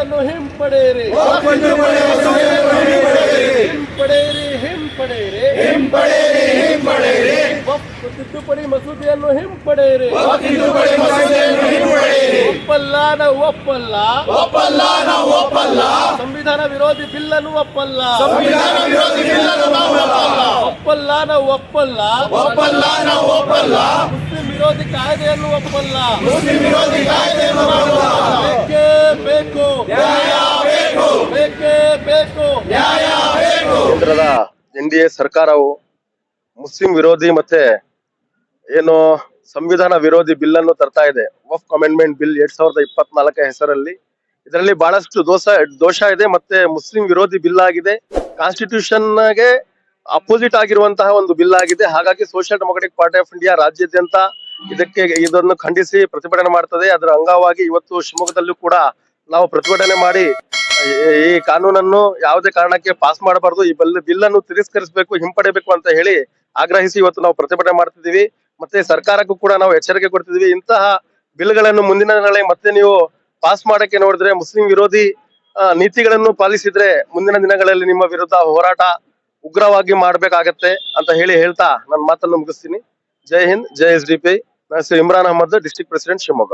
ಮಸೂದೆಯನ್ನು ಹಿಂಪಡೆಯಿರಿ. ಹಿಂಪಡೆಯಿರಿ ಹಿಂಪಡೆಯಿರಿ. ಹಿಂಪಡೆಯಿರಿ ತಿದ್ದುಪಡಿ ಮಸೂದೆಯನ್ನು ಹಿಂಪಡೆಯಿರಿ. ಒಪ್ಪಲ್ಲ ನಾವು ಒಪ್ಪಲ್ಲ. ಒಪ್ಪಲ್ಲ ನಾವು ಒಪ್ಪಲ್ಲ ಸಂವಿಧಾನ ವಿರೋಧಿ ಬಿಲ್ ಅನ್ನು ಒಪ್ಪಲ್ಲ. ಸಂವಿಧಾನ ವಿರೋಧಿ ಒಪ್ಪಲ್ಲ ಒಪ್ಪಲ್ಲ ನಾವು ಒಪ್ಪಲ್ಲ. ಒಪ್ಪಲ್ಲ ನಾವು ಒಪ್ಪಲ್ಲ ಮುಸ್ಲಿಂ ವಿರೋಧಿ ಕಾಯ್ದೆಯನ್ನು ಒಪ್ಪಲ್ಲ. ಮುಸ್ಲಿಂ ವಿರೋಧಿ ಕಾಯ್ದೆಯನ್ನು ಎನ್ ಡಿ ಎ ಸರ್ಕಾರವು ಮುಸ್ಲಿಂ ವಿರೋಧಿ ಮತ್ತೆ ಏನು ಸಂವಿಧಾನ ವಿರೋಧಿ ಬಿಲ್ ಅನ್ನು ತರ್ತಾ ಇದೆ. ವಫ್ ಅಮೆಂಡ್ಮೆಂಟ್ ಬಿಲ್ ಎರಡ್ ಸಾವಿರದ ಇಪ್ಪತ್ನಾಲ್ಕರ ಹೆಸರಲ್ಲಿ. ಇದರಲ್ಲಿ ಬಹಳಷ್ಟು ದೋಷ ದೋಷ ಇದೆ ಮತ್ತೆ ಮುಸ್ಲಿಂ ವಿರೋಧಿ ಬಿಲ್ ಆಗಿದೆ. ಕಾನ್ಸ್ಟಿಟ್ಯೂಷನ್ಗೆ ಅಪೋಸಿಟ್ ಆಗಿರುವಂತಹ ಒಂದು ಬಿಲ್ ಆಗಿದೆ. ಹಾಗಾಗಿ social democratic party of India ರಾಜ್ಯಾದ್ಯಂತ ಇದಕ್ಕೆ ಇದನ್ನು ಖಂಡಿಸಿ ಪ್ರತಿಭಟನೆ ಮಾಡ್ತದೆ. ಅದರ ಅಂಗವಾಗಿ ಇವತ್ತು ಶಿವಮೊಗ್ಗದಲ್ಲೂ ಕೂಡ ನಾವು ಪ್ರತಿಭಟನೆ ಮಾಡಿ ಈ- ಕಾನೂನನ್ನು ಯಾವುದೇ ಕಾರಣಕ್ಕೆ ಪಾಸ್ ಮಾಡಬಾರದು. ಈ ಬಿಲ್ ಬಿಲ್ ಅನ್ನು ತಿರಸ್ಕರಿಸಬೇಕು, ಹಿಂಪಡೆಯಬೇಕು ಅಂತ ಹೇಳಿ ಆಗ್ರಹಿಸಿ ಇವತ್ತು ನಾವು ಪ್ರತಿಭಟನೆ ಮಾಡ್ತಿದೀವಿ ಮತ್ತೆ ಸರ್ಕಾರಕ್ಕೂ ಕೂಡ ನಾವು ಎಚ್ಚರಿಕೆ ಕೊಡ್ತಿದೀವಿ ಇಂತಹ ಬಿಲ್ಗಳನ್ನು ಮುಂದಿನ ದಿನಗಳಲ್ಲಿ ಮತ್ತೆ ನೀವು ಪಾಸ್ ಮಾಡಕ್ಕೆ ನೋಡಿದ್ರೆ ಮುಸ್ಲಿಂ ವಿರೋಧಿ ನೀತಿಗಳನ್ನು ಪಾಲಿಸಿದ್ರೆ ಮುಂದಿನ ದಿನಗಳಲ್ಲಿ ನಿಮ್ಮ ವಿರುದ್ಧ ಹೋರಾಟ ಉಗ್ರವಾಗಿ ಮಾಡ್ಬೇಕಾಗತ್ತೆ ಅಂತ ಹೇಳಿ ಹೇಳ್ತಾ ನನ್ನ ಮಾತನ್ನು ಮುಗಿಸ್ತೀನಿ. Jai Hind, Jai S D P. ನಾನು ಇಮ್ರಾನ್ ಅಹಮದ್ ಡಿಸ್ಟ್ರಿಕ್ಟ್ ಪ್ರೆಸಿಡೆಂಟ್ ಶಿವಮೊಗ್ಗ.